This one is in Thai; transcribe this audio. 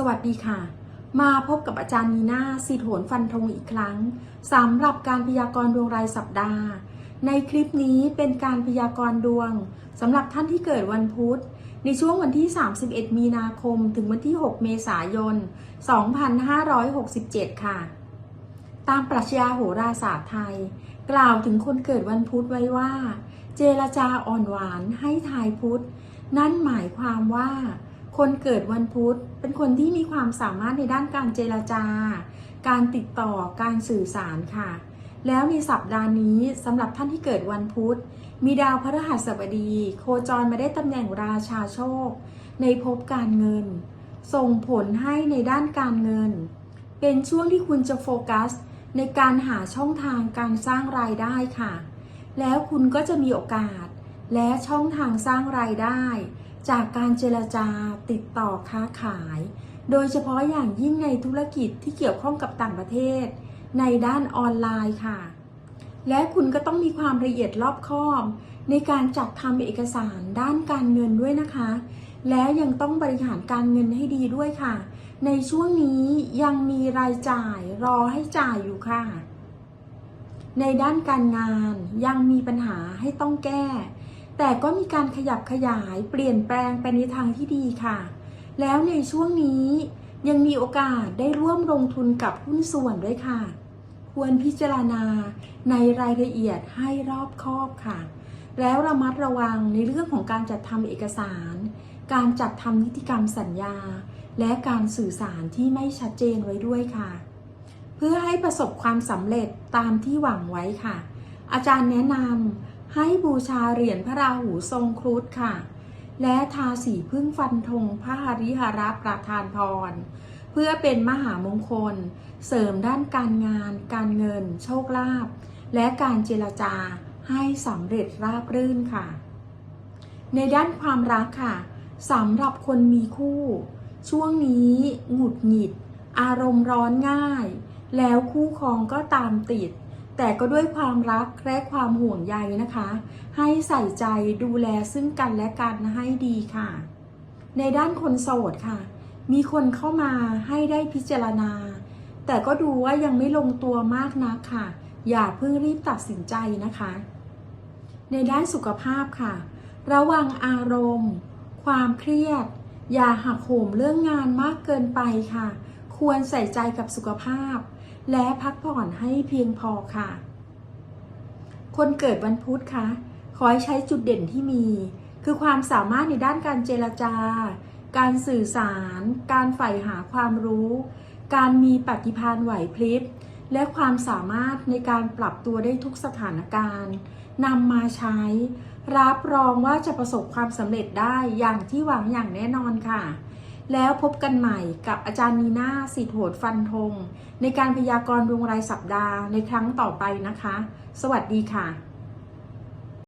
สวัสดีค่ะ มาพบกับอาจารย์นีนาสิทธโหนฟันธงอีกครั้งสำหรับการพยากรณ์ดวงรายสัปดาห์ ในคลิปนี้เป็นการพยากรณ์ดวงสำหรับท่านที่เกิดวันพุธ ในช่วงวันที่ 31 มีนาคม ถึงวันที่ 6 เมษายน 2567 ค่ะ ตามปรัชญาโหราศาสตร์ไทย กล่าวถึงคนเกิดวันพุธไว้ว่า เจรจาอ่อนหวานให้ทายพุธ นั่นหมายความว่า คนเกิดวันพุธเป็นคนที่มีความสามารถในด้านการเจรจา การติดต่อการสื่อสารค่ะ แล้วในสัปดาห์นี้สำหรับท่านที่เกิดวันพุธ มีดาวพฤหัสบดี โคจรมาได้ตำแหน่งราชาโชค ในภพการเงิน ส่งผลให้ในด้านการเงิน เป็นช่วงที่คุณจะโฟกัส ในการหาช่องทางการสร้างรายได้ค่ะ แล้วคุณก็จะมีโอกาส และช่องทางสร้างรายได้ จากการเจรจาติดต่อค้าขาย โดยเฉพาะอย่างยิ่งในธุรกิจที่เกี่ยวข้องกับต่างประเทศ ในด้านออนไลน์ค่ะ และคุณก็ต้องมีความละเอียดรอบคอบ ในการจัดทำเอกสารด้านการเงินด้วยนะคะ และยังต้องบริหารการเงินให้ดีด้วยค่ะ ในช่วงนี้ยังมีรายจ่ายรอให้จ่ายอยู่ค่ะ ในด้านการงานยังมีปัญหาให้ต้องแก้ แต่ก็มีการขยับขยายเปลี่ยนแปลงไปในทางที่ดีค่ะ แล้วในช่วงนี้ยังมีโอกาสได้ร่วมลงทุนกับหุ้นส่วนด้วยค่ะ ควรพิจารณาในรายละเอียดให้รอบคอบค่ะ แล้วระมัดระวังในเรื่องของการจัดทำเอกสาร การจัดทำนิติกรรมสัญญา และการสื่อสารที่ไม่ชัดเจนไว้ด้วยค่ะ เพื่อให้ประสบความสำเร็จตามที่หวังไว้ค่ะ อาจารย์แนะนำ ให้บูชาเหรียญพระราหูทรงครุฑค่ะ และทาสีพึ่งฟันธงพระหริหราประทานพร เพื่อเป็นมหามงคล เสริมด้านการงาน การเงิน โชคลาภและการเจรจาให้สำเร็จราบรื่นค่ะ ในด้านความรักค่ะสำหรับคนมีคู่ ช่วงนี้หงุดหงิด อารมณ์ร้อนง่าย แล้วคู่ครองก็ตามติด แต่ก็ด้วยความรักและความห่วงใยนะคะ ให้ใส่ใจดูแลซึ่งกันและกันให้ดีค่ะ ในด้านคนโสดค่ะ มีคนเข้ามาให้ได้พิจารณา แต่ก็ดูว่ายังไม่ลงตัวมากนักค่ะ อย่าเพิ่งรีบตัดสินใจนะคะ ในด้านสุขภาพค่ะ ระวังอารมณ์ ความเครียด อย่าหักโหมเรื่องงานมากเกินไปค่ะ ควรใส่ใจกับสุขภาพ และพักผ่อนให้เพียงพอค่ะ คนเกิดวันพุธคะขอให้ใช้จุดเด่นที่มี คือความสามารถในด้านการเจรจา การสื่อสาร การใฝ่หาความรู้ การมีปฏิภาณไหวพริบ และความสามารถในการปรับตัวได้ทุกสถานการณ์นำมาใช้ รับรองว่าจะประสบความสำเร็จได้อย่างที่หวังอย่างแน่นอนค่ะ แล้วพบกันใหม่กับอาจารย์นีนาสิทธโหดฟันธงในการพยากรณ์ดวงรายสัปดาห์ในครั้งต่อไปนะคะ สวัสดีค่ะ